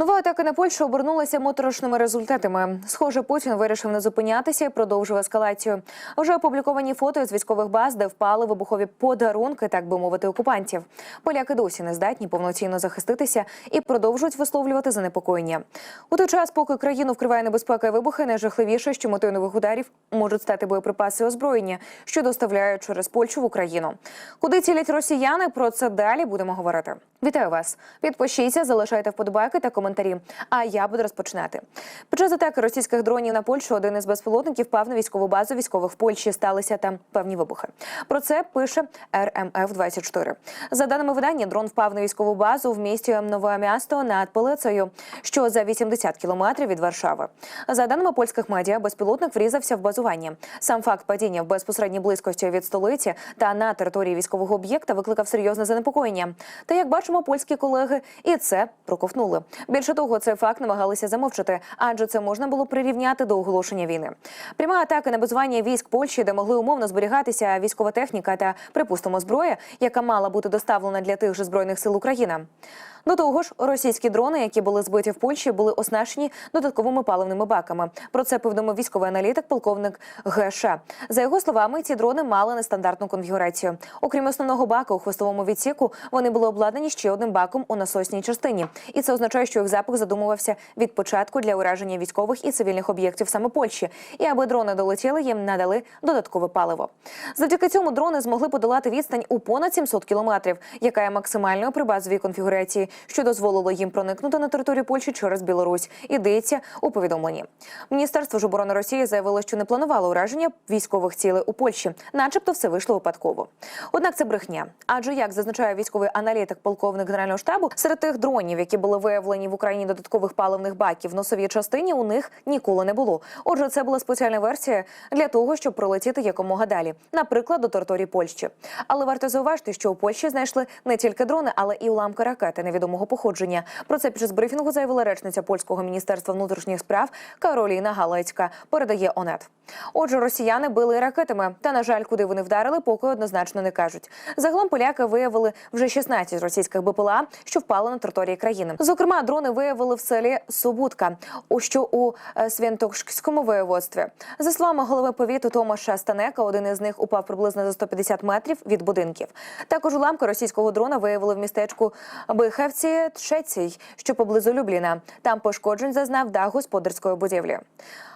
Нова атака на Польщу обернулася моторошними результатами. Схоже, Путін вирішив не зупинятися і продовжив ескалацію. Вже опубліковані фото з військових баз, де впали вибухові подарунки, так би мовити, окупантів. Поляки досі не здатні повноцінно захиститися і продовжують висловлювати занепокоєння. У той час, поки країну вкриває небезпека і вибухи, найжахливіше, що метою нових ударів можуть стати боєприпаси і озброєння, що доставляють через Польщу в Україну. Куди цілять росіяни? Про це далі будемо говорити. Вітаю вас! Підпишіться, залишайте вподобайки та коментарі. А я буду розпочинати. Під час атаки російських дронів на Польщу один із безпілотників впав на військову базу військових Польщі. Сталися там певні вибухи. Про це пише РМФ 24 За даними видання, дрон впав на військову базу в місті Нове місто над Полицею, що за 80 кілометрів від Варшави. За даними польських медіа, безпілотник врізався в базування. Сам факт падіння в безпосередній близькості від столиці та на території військового об'єкта викликав серйозне занепокоєння. Та як бачимо, польські колеги і це проковтнули. Більше того, цей факт намагалися замовчати, адже це можна було прирівняти до оголошення війни. Пряма атака на базування військ Польщі, де могли умовно зберігатися військова техніка та, припустимо, зброя, яка мала бути доставлена для тих же збройних сил України. До того ж, російські дрони, які були збиті в Польщі, були оснащені додатковими паливними баками. Про це повідомив військовий аналітик, полковник ГШ. За його словами, ці дрони мали нестандартну конфігурацію. Окрім основного бака у хвостовому відсіку, вони були обладнані ще одним баком у насосній частині. І це означає, що їх запуск задумувався від початку для ураження військових і цивільних об'єктів саме Польщі. І аби дрони долетіли, їм надали додаткове паливо. Завдяки цьому дрони змогли подолати відстань у понад 700 кілометрів, яка є максимальною при базовій конфігурації що дозволило їм проникнути на територію Польщі через Білорусь. Ідеться у повідомленні. Міністерство ж оборони Росії заявило, що не планувало ураження військових цілей у Польщі, начебто, все вийшло випадково. Однак це брехня. Адже як зазначає військовий аналітик, полковник генерального штабу, серед тих дронів, які були виявлені в Україні додаткових паливних баків в носовій частині, у них ніколи не було. Отже, це була спеціальна версія для того, щоб пролетіти якомога далі, наприклад, до території Польщі. Але варто зауважити, що у Польщі знайшли не тільки дрони, але і уламки ракети невідомого походження. Про це під час брифінгу заявила речниця польського міністерства внутрішніх справ Кароліна Галецька. Передає ОНЕТ. Отже, росіяни били ракетами. Та на жаль, куди вони вдарили, поки однозначно не кажуть. Загалом поляки виявили вже 16 російських БПЛА, що впали на території країни. Зокрема, дрони виявили в селі Субутка, у що у е, воєводстві. За словами голови повіту Томаша Станека, один із них упав приблизно за 150 метрів від будинків. Також уламки російського дрона виявили в містечку Бихевці Тшецій, що поблизу Любліна. Там пошкоджень зазнав дах господарської будівлі.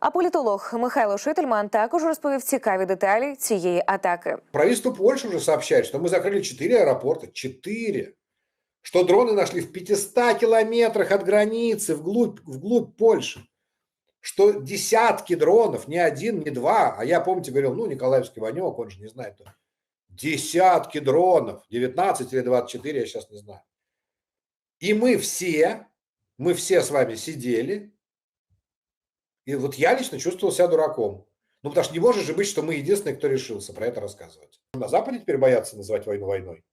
А політолог Михайло Шительман також розповів цікаві деталі цієї атаки. Правительство Польши уже сообщает, что мы закрыли 4 аэропорта. 4. Что дроны нашли в 500 километрах от границы, вглубь, вглубь Польши. Что десятки дронов, не один, не два. А я, помните, говорил, ну, Николаевский Ванек, он же не знает. кто. Десятки дронов. 19 или 24, я сейчас не знаю. и мы все, мы все с вами сидели. И вот я лично чувствовал себя дураком. Ну, потому что не может же быть, что мы единственные, кто решился про это рассказывать. На Западе теперь боятся называть войну войной.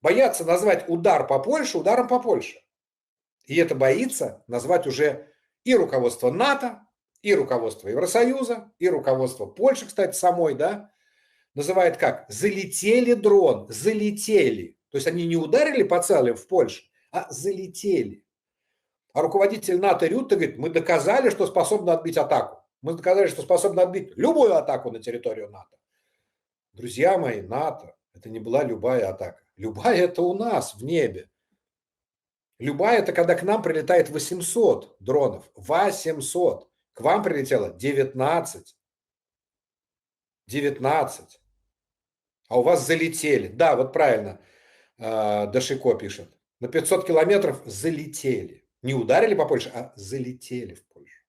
Боятся назвать удар по Польше ударом по Польше. И это боится назвать уже и руководство НАТО, и руководство Евросоюза, и руководство Польши, кстати, самой, да, называет как? Залетели дрон, залетели. То есть они не ударили по целям в Польше, а залетели. А руководитель НАТО Рютте говорит, мы доказали, что способны отбить атаку. Мы доказали, что способны отбить любую атаку на территорию НАТО. Друзья мои, НАТО, это не была любая атака. Любая это у нас в небе. Любая это когда к нам прилетает 800 дронов. 800. К вам прилетело 19. 19. А у вас залетели. Да, вот правильно э, Дашико пишет. На 500 километров залетели. Не ударили по Польше, а залетели в Польшу.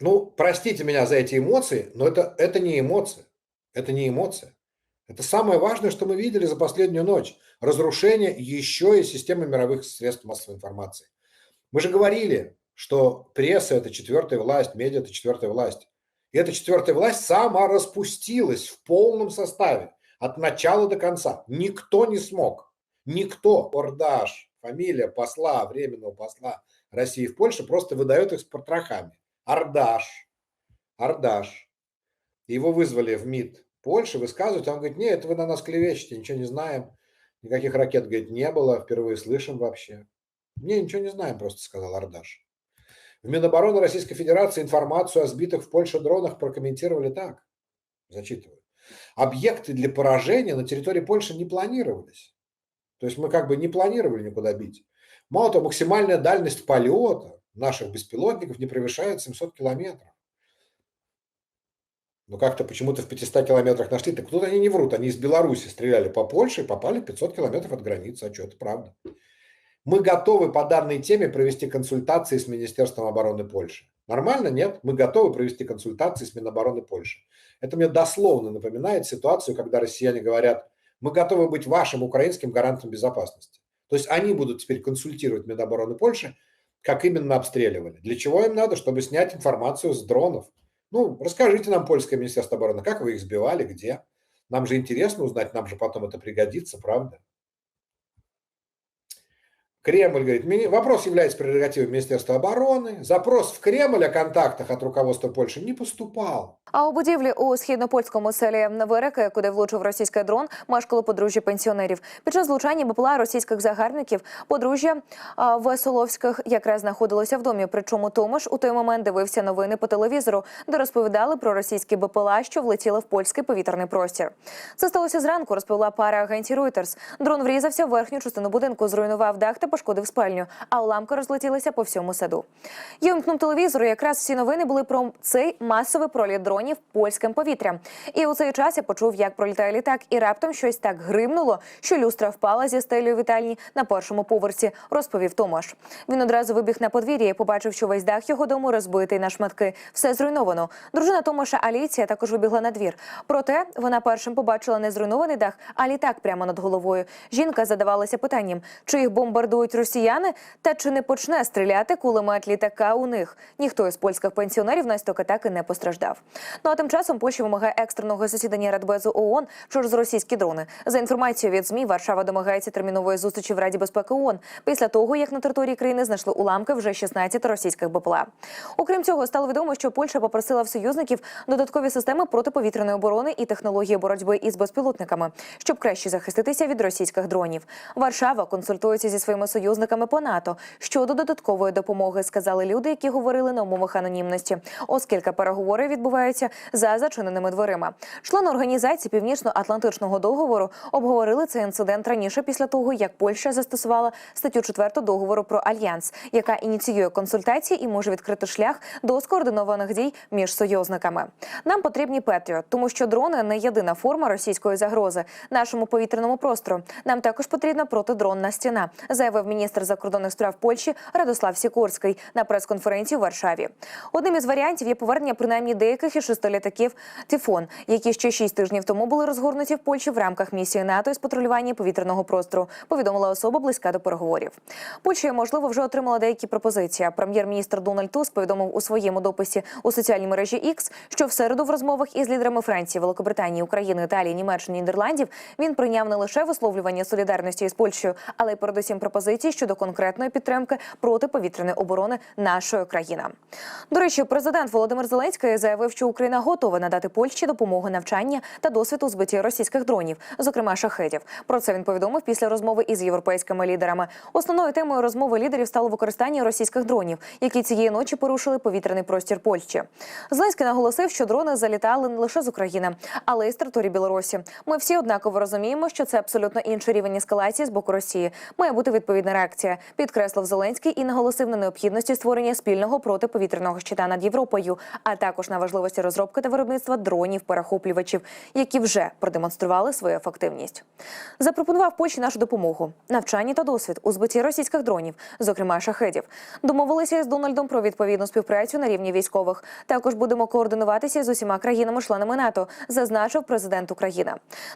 Ну, простите меня за эти эмоции, но это, это не эмоции. Это не эмоция. Это самое важное, что мы видели за последнюю ночь. Разрушение еще и системы мировых средств массовой информации. Мы же говорили, что пресса – это четвертая власть, медиа – это четвертая власть. И эта четвертая власть сама распустилась в полном составе от начала до конца. Никто не смог. Никто. Ордаш, фамилия посла, временного посла России в Польше просто выдает их с потрохами. Ардаш. Ардаш. Его вызвали в МИД Польши, высказывать. Он говорит, нет, вы на нас клевещете, ничего не знаем. Никаких ракет, говорит, не было, впервые слышим вообще. Не, ничего не знаем, просто сказал Ардаш. В Минобороны Российской Федерации информацию о сбитых в Польше дронах прокомментировали так. Зачитываю. Объекты для поражения на территории Польши не планировались. То есть мы как бы не планировали никуда бить. Мало того, максимальная дальность полета наших беспилотников не превышает 700 километров. Но как-то почему-то в 500 километрах нашли. Так тут они не врут. Они из Беларуси стреляли по Польше и попали 500 километров от границы. А что, это правда. Мы готовы по данной теме провести консультации с Министерством обороны Польши. Нормально? Нет? Мы готовы провести консультации с Минобороны Польши. Это мне дословно напоминает ситуацию, когда россияне говорят, мы готовы быть вашим украинским гарантом безопасности. То есть они будут теперь консультировать Минобороны Польши, как именно обстреливали. Для чего им надо? Чтобы снять информацию с дронов. Ну, расскажите нам, польское министерство обороны, как вы их сбивали, где. Нам же интересно узнать, нам же потом это пригодится, правда? Кремль говорит, «Мини- вопрос является прерогативой Министерства обороны. Запрос в Кремль о контактах от руководства Польши не поступал. А у будівлі у східнопольському селі Вереки, куди влучив російський дрон, мешкало подружжя пенсіонерів. Під час влучання БПЛА російських загарбників подружжя Весоловських якраз знаходилося в домі. Причому Томаш у той момент дивився новини по телевізору, де розповідали про російські БПЛА, що влетіли в польський повітряний простір. Це сталося зранку, розповіла пара агенції Reuters. Дрон врізався в верхню частину будинку, зруйнував дах та пошкодив спальню, а уламки розлетілися по всьому саду. Я вимкнув телевізор. і Якраз всі новини були про цей масовий проліт дронів польським повітрям. І у цей час я почув, як пролітає літак, і раптом щось так гримнуло, що люстра впала зі стелею вітальні на першому поверсі. Розповів Томаш. Він одразу вибіг на подвір'я і побачив, що весь дах його дому розбитий на шматки. Все зруйновано. Дружина Томаша Аліція також вибігла на двір. Проте вона першим побачила не зруйнований дах, а літак прямо над головою. Жінка задавалася питанням, чи їх бомбардують росіяни, та чи не почне стріляти кулемет літака у них. Ніхто із польських пенсіонерів наслідок атаки не постраждав. Ну а тим часом Польща вимагає екстреного засідання Радбезу ООН через російські дрони. За інформацією від ЗМІ, Варшава домагається термінової зустрічі в Раді безпеки ООН після того, як на території країни знайшли уламки вже 16 російських БПЛА. Окрім цього, стало відомо, що Польща попросила в союзників додаткові системи протиповітряної оборони і технології боротьби із безпілотниками, щоб краще захиститися від російських дронів. Варшава консультується зі своїми союзниками по НАТО щодо додаткової допомоги, сказали люди, які говорили на умовах анонімності, оскільки переговори відбуваються за зачиненими дверима. Члени організації Північно-Атлантичного договору обговорили цей інцидент раніше після того, як Польща застосувала статтю 4 договору про альянс, яка ініціює консультації і може відкрити шлях до скоординованих дій між союзниками. Нам потрібні Петріот, тому що дрони не єдина форма російської загрози нашому повітряному простору. Нам також потрібна протидронна стіна, заявив міністр закордонних справ Польщі Радослав Сікорський на прес-конференції у Варшаві. Одним із варіантів є повернення принаймні деяких із шести літаків Тифон, які ще шість тижнів тому були розгорнуті в Польщі в рамках місії НАТО із патрулювання повітряного простору. Повідомила особа близька до переговорів. Польща, можливо, вже отримала деякі пропозиції. Прем'єр-міністр Дональд Туск повідомив у своєму дописі у соціальній мережі X, що в середу в розмовах із лідерами Франції, Великобританії, України, Італії, Німеччини, Нідерландів він прийняв не лише висловлювання солідарності із Польщею, але й передусім пропозиції щодо конкретної підтримки протиповітряної оборони нашої країни. До речі, президент Володимир Зеленський заявив, що Україна готова надати Польщі допомогу навчання та досвід у збитті російських дронів, зокрема шахедів. Про це він повідомив після розмови із європейськими лідерами. Основною темою розмови лідерів стало використання російських дронів, які цієї ночі порушили повітряний простір Польщі. Зеленський наголосив, що дрони залітали не лише з України, але й з території Білорусі. Ми всі однаково розуміємо, що це абсолютно інший рівень ескалації з боку Росії. Має бути відповідна реакція, підкреслив Зеленський і наголосив на необхідності створення спільного протиповітряного щита над Європою, а також на важливості розробки та виробництва дронів перехоплювачів, які вже продемонстрували свою ефективність. Запропонував Польщі нашу допомогу, навчання та досвід у збитті російських дронів, зокрема шахедів. Домовилися із Дональдом про відповідну співпрацю на рівні військових. Також будемо координуватися з усіма країнами-членами НАТО, зазначив президент України.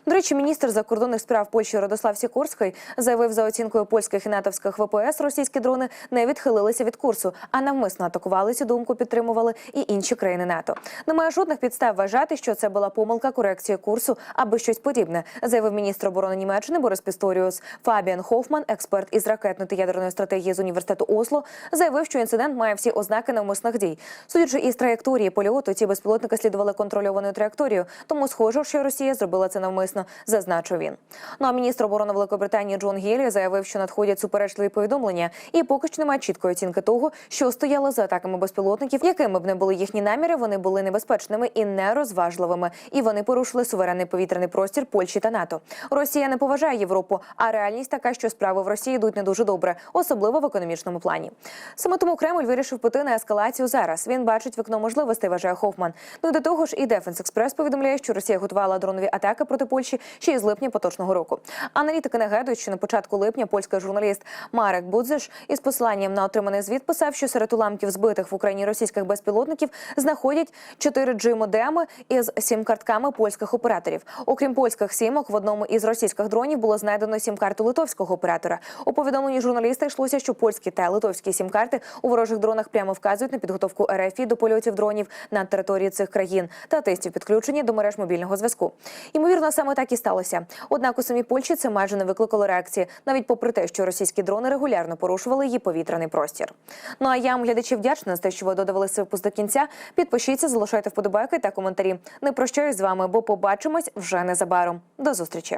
До речі, міністр закордонних справ Польщі Радослав Сікорський заявив за оцінкою польських атаки натовських ВПС російські дрони не відхилилися від курсу, а навмисно атакували цю думку, підтримували і інші країни НАТО. Немає жодних підстав вважати, що це була помилка корекції курсу або щось подібне, заявив міністр оборони Німеччини Борис Пісторіус. Фабіан Хофман, експерт із ракетної та ядерної стратегії з університету Осло, заявив, що інцидент має всі ознаки навмисних дій. Судячи із траєкторії польоту, ці безпілотники слідували контрольованою траєкторією, тому схоже, що Росія зробила це навмисно, зазначив він. Ну а міністр оборони Великобританії Джон Гелі заявив, що надходять суперечливі повідомлення, і поки що немає чіткої оцінки того, що стояло за атаками безпілотників, якими б не були їхні наміри, вони були небезпечними і нерозважливими, і вони порушили суверенний повітряний простір Польщі та НАТО. Росія не поважає Європу, а реальність така, що справи в Росії йдуть не дуже добре, особливо в економічному плані. Саме тому Кремль вирішив піти на ескалацію зараз. Він бачить вікно можливостей, вважає Хофман. Ну до того ж, і Дефенс Експрес повідомляє, що Росія готувала дронові атаки проти Польщі ще із липня поточного року. Аналітики нагадують, що на початку липня польський журналіст Марек Будзиш із посиланням на отриманий звіт писав, що серед уламків збитих в Україні російських безпілотників знаходять 4G модеми із сім-картками польських операторів. Окрім польських сімок, в одному із російських дронів було знайдено сім-карту литовського оператора. У повідомленні журналіста йшлося, що польські та литовські сім-карти у ворожих дронах прямо вказують на підготовку РФ до польотів дронів на території цих країн та тестів підключення до мереж мобільного зв'язку. Ймовірно, саме так і сталося. Однак у самій Польщі це майже не викликало реакції, навіть попри те, що російські дрони регулярно порушували її повітряний простір. Ну а я вам глядачі вдячна за те, що ви додавалися випуск до кінця. Підпишіться, залишайте вподобайки та коментарі. Не прощаюсь з вами, бо побачимось вже незабаром. До зустрічі.